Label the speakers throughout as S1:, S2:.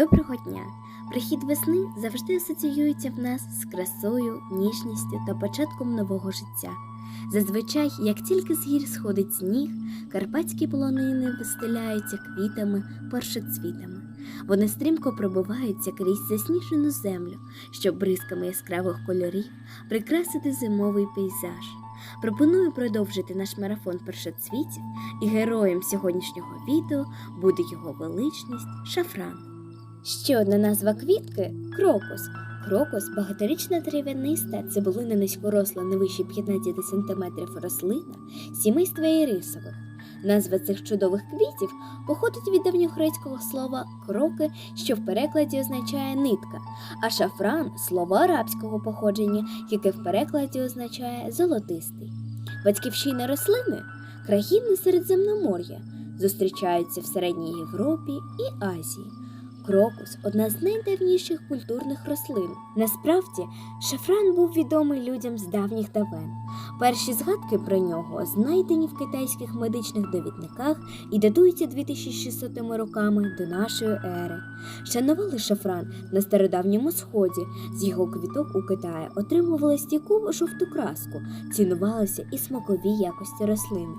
S1: Доброго дня! Прихід весни завжди асоціюється в нас з красою, ніжністю та початком нового життя. Зазвичай, як тільки з гір сходить сніг, карпатські полонини вистеляються квітами, першоцвітами. Вони стрімко пробиваються крізь засніжену землю, щоб бризками яскравих кольорів прикрасити зимовий пейзаж. Пропоную продовжити наш марафон першоцвітів, і героєм сьогоднішнього відео буде його величність шафран. Ще одна назва квітки крокус. Крокус багаторічна трав'яниста цибулина низькоросла не вище 15 см рослина сімейства ірисових. Назва цих чудових квітів походить від давньогрецького слова кроки, що в перекладі означає нитка, а шафран слово арабського походження, яке в перекладі означає золотистий. Батьківщина рослини країни Середземномор'я зустрічаються в Середній Європі і Азії. Крокус одна з найдавніших культурних рослин. Насправді, шафран був відомий людям з давніх давен. Перші згадки про нього знайдені в китайських медичних довідниках і датуються 2600 роками до нашої ери. Шанували шафран на стародавньому сході. З його квіток у Китаї отримували стійку жовту краску, цінувалися і смакові якості рослини.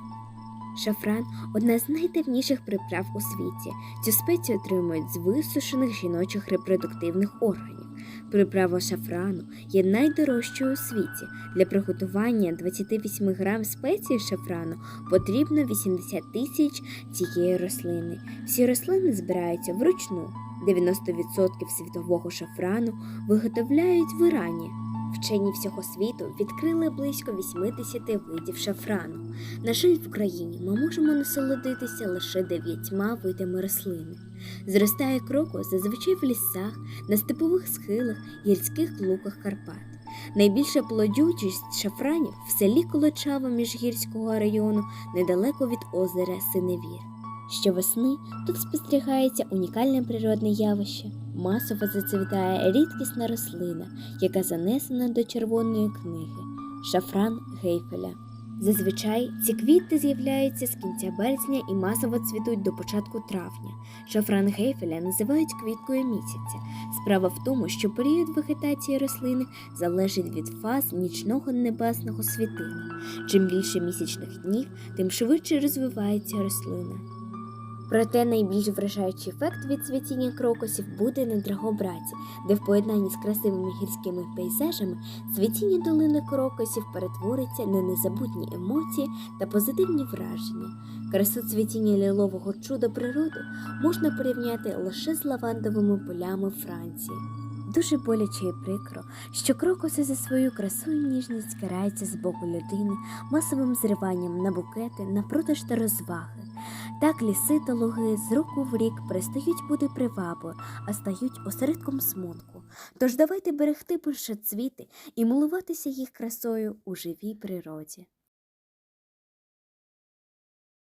S1: Шафран одна з найдавніших приправ у світі. Цю спецію отримують з висушених жіночих репродуктивних органів. Приправа шафрану є найдорожчою у світі. Для приготування 28 грам спеції шафрану потрібно 80 тисяч цієї рослини. Всі рослини збираються вручну. 90% світового шафрану виготовляють в Ірані. Вчені всього світу відкрили близько 80 видів шафрану. На жаль, в Україні ми можемо насолодитися лише дев'ятьма видами рослини. Зростає крокус зазвичай в лісах, на степових схилах, гірських луках Карпат. Найбільша плодючість шафранів в селі Колочава Міжгірського району недалеко від озера Синевір. Щовесни тут спостерігається унікальне природне явище. Масово зацвітає рідкісна рослина, яка занесена до червоної книги шафран гейфеля. Зазвичай ці квіти з'являються з кінця березня і масово цвітуть до початку травня. Шафран гейфеля називають квіткою місяця. Справа в тому, що період вегетації рослини залежить від фаз нічного небесного світила. Чим більше місячних днів, тим швидше розвивається рослина. Проте найбільш вражаючий ефект від цвітіння крокусів буде на Драгобраті, де в поєднанні з красивими гірськими пейзажами цвітіння долини крокусів перетвориться на незабутні емоції та позитивні враження. Красу цвітіння лілового чуда природи можна порівняти лише з лавандовими полями Франції. Дуже боляче і прикро, що крокуси за свою красу і ніжність караються з боку людини масовим зриванням на букети, на продаж та розваги. Так ліси та луги з року в рік перестають бути привабою, а стають осередком смутку. Тож давайте берегти першоцвіти і милуватися їх красою у живій природі.